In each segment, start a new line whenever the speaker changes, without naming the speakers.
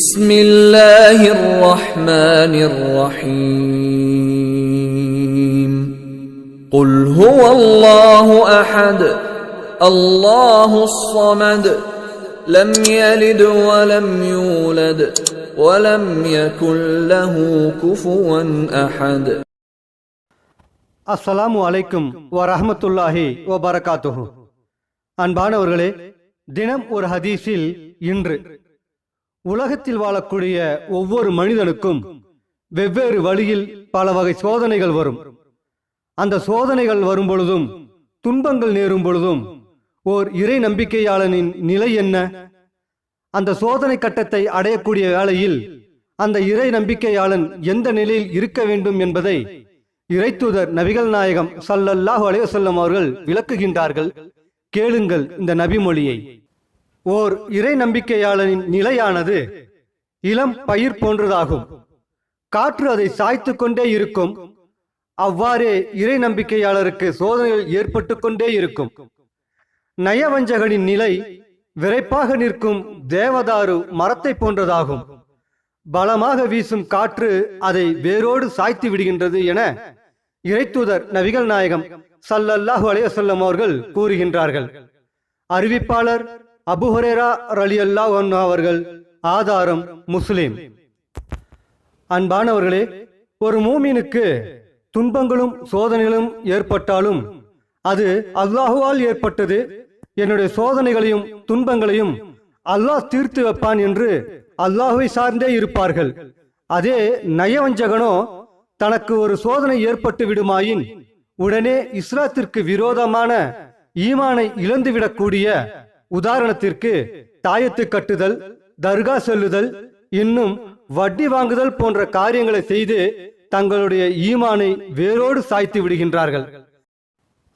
بسم الله الرحمن الرحيم قل هو الله احد الله الصمد لم يلد ولم يولد ولم يكن له كفوا احد
அஸ்ஸலாமு அலைக்கும் வரஹ்மத்துல்லாஹி வபரகாத்துஹு அன்பானவர்களே தினம் ஒரு ஹதீஸில் இன்று உலகத்தில் வாழக்கூடிய ஒவ்வொரு மனிதனுக்கும் வெவ்வேறு வழியில் பல வகை சோதனைகள் வரும். அந்த சோதனைகள் வரும் பொழுதும் துன்பங்கள் நேரும் பொழுதும் ஓர் இறை நம்பிக்கையாளனின் நிலை என்ன? அந்த சோதனை கட்டத்தை அடையக்கூடிய வேளையில் அந்த இறை நம்பிக்கையாளன் எந்த நிலையில் இருக்க வேண்டும் என்பதை இறைத்தூதர் நபிகள் நாயகம் சல்லல்லாஹு அலைஹி அவர்கள் விளக்குகின்றார்கள். கேளுங்கள் இந்த நபிமொழியை. ஓர் இறை நம்பிக்கையாளனின் நிலையானது இளம் பயிர் போன்றதாகும். காற்று அதை சாய்த்து கொண்டே இருக்கும். அவ்வாறே இறை நம்பிக்கையாளருக்கு சோதனைகள் ஏற்பட்டு கொண்டே இருக்கும். நயவஞ்சகனின் நிலை விரைப்பாக நிற்கும் தேவதாரு மரத்தை போன்றதாகும். பலமாக வீசும் காற்று அதை வேரோடு சாய்த்து விடுகின்றது என இறைத்தூதர் நபிகள் நாயகம் சல்லல்லாஹு அலையசல்லம் அவர்கள் கூறுகின்றார்கள். அறிவிப்பாளர் அபுஹரேரா ரலியல்லாஹு அன்ஹு அவர்கள் ஆதாரம் முஸ்லிம். அன்பானவர்களே ஒரு மூமினுக்கு துன்பங்களும் சோதனைகளும் ஏற்பட்டாலும் அது அல்லாஹுவால் ஏற்பட்டது. என்னுடைய சோதனைகளையும் துன்பங்களையும் அல்லாஹ் தீர்த்து வைப்பான் என்று அல்லாஹுவை சார்ந்தே இருப்பார்கள். அதே நயவஞ்சகனோ தனக்கு ஒரு சோதனை ஏற்பட்டு விடுமாயின் உடனே இஸ்லாத்திற்கு விரோதமான ஈமானை இழந்துவிடக்கூடிய உதாரணத்திற்கு தாயத்து கட்டுதல் தர்கா செல்லுதல் இன்னும் வட்டி வாங்குதல் போன்ற காரியங்களை செய்து தங்களுடைய ஈமானை வேரோடு சாய்த்து விடுகின்றார்கள்.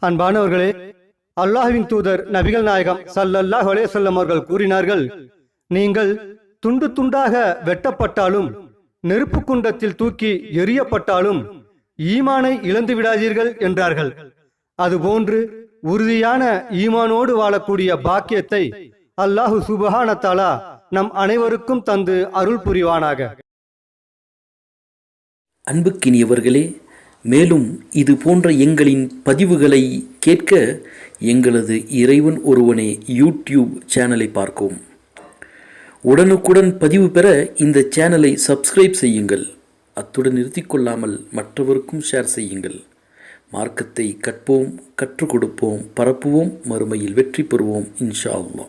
அன்பானவர்களே அல்லாஹுவின் தூதர் நபிகள் நாயகம் சல்லல்லாஹ் அலேசல்லம் அவர்கள் கூறினார்கள் நீங்கள் துண்டு துண்டாக வெட்டப்பட்டாலும் நெருப்பு குண்டத்தில் தூக்கி எரியப்பட்டாலும் ஈமானை இழந்து விடாதீர்கள் என்றார்கள். அதுபோன்று உறுதியான ஈமானோடு வாழக்கூடிய பாக்கியத்தை அல்லாஹு சுபஹான நம் அனைவருக்கும் தந்து அருள் புரிவானாக.
அன்புக்கினியவர்களே மேலும் இது போன்ற எங்களின் பதிவுகளை கேட்க எங்களது இறைவன் ஒருவனே யூடியூப் சேனலை பார்க்கவும். உடனுக்குடன் பதிவு பெற இந்த சேனலை சப்ஸ்கிரைப் செய்யுங்கள். அத்துடன் நிறுத்திக்கொள்ளாமல் மற்றவருக்கும் ஷேர் செய்யுங்கள். மார்க்கத்தை கற்போம் கற்றுக் கொடுப்போம் பரப்புவோம் மறுமையில் வெற்றி பெறுவோம் இன்ஷா அல்லா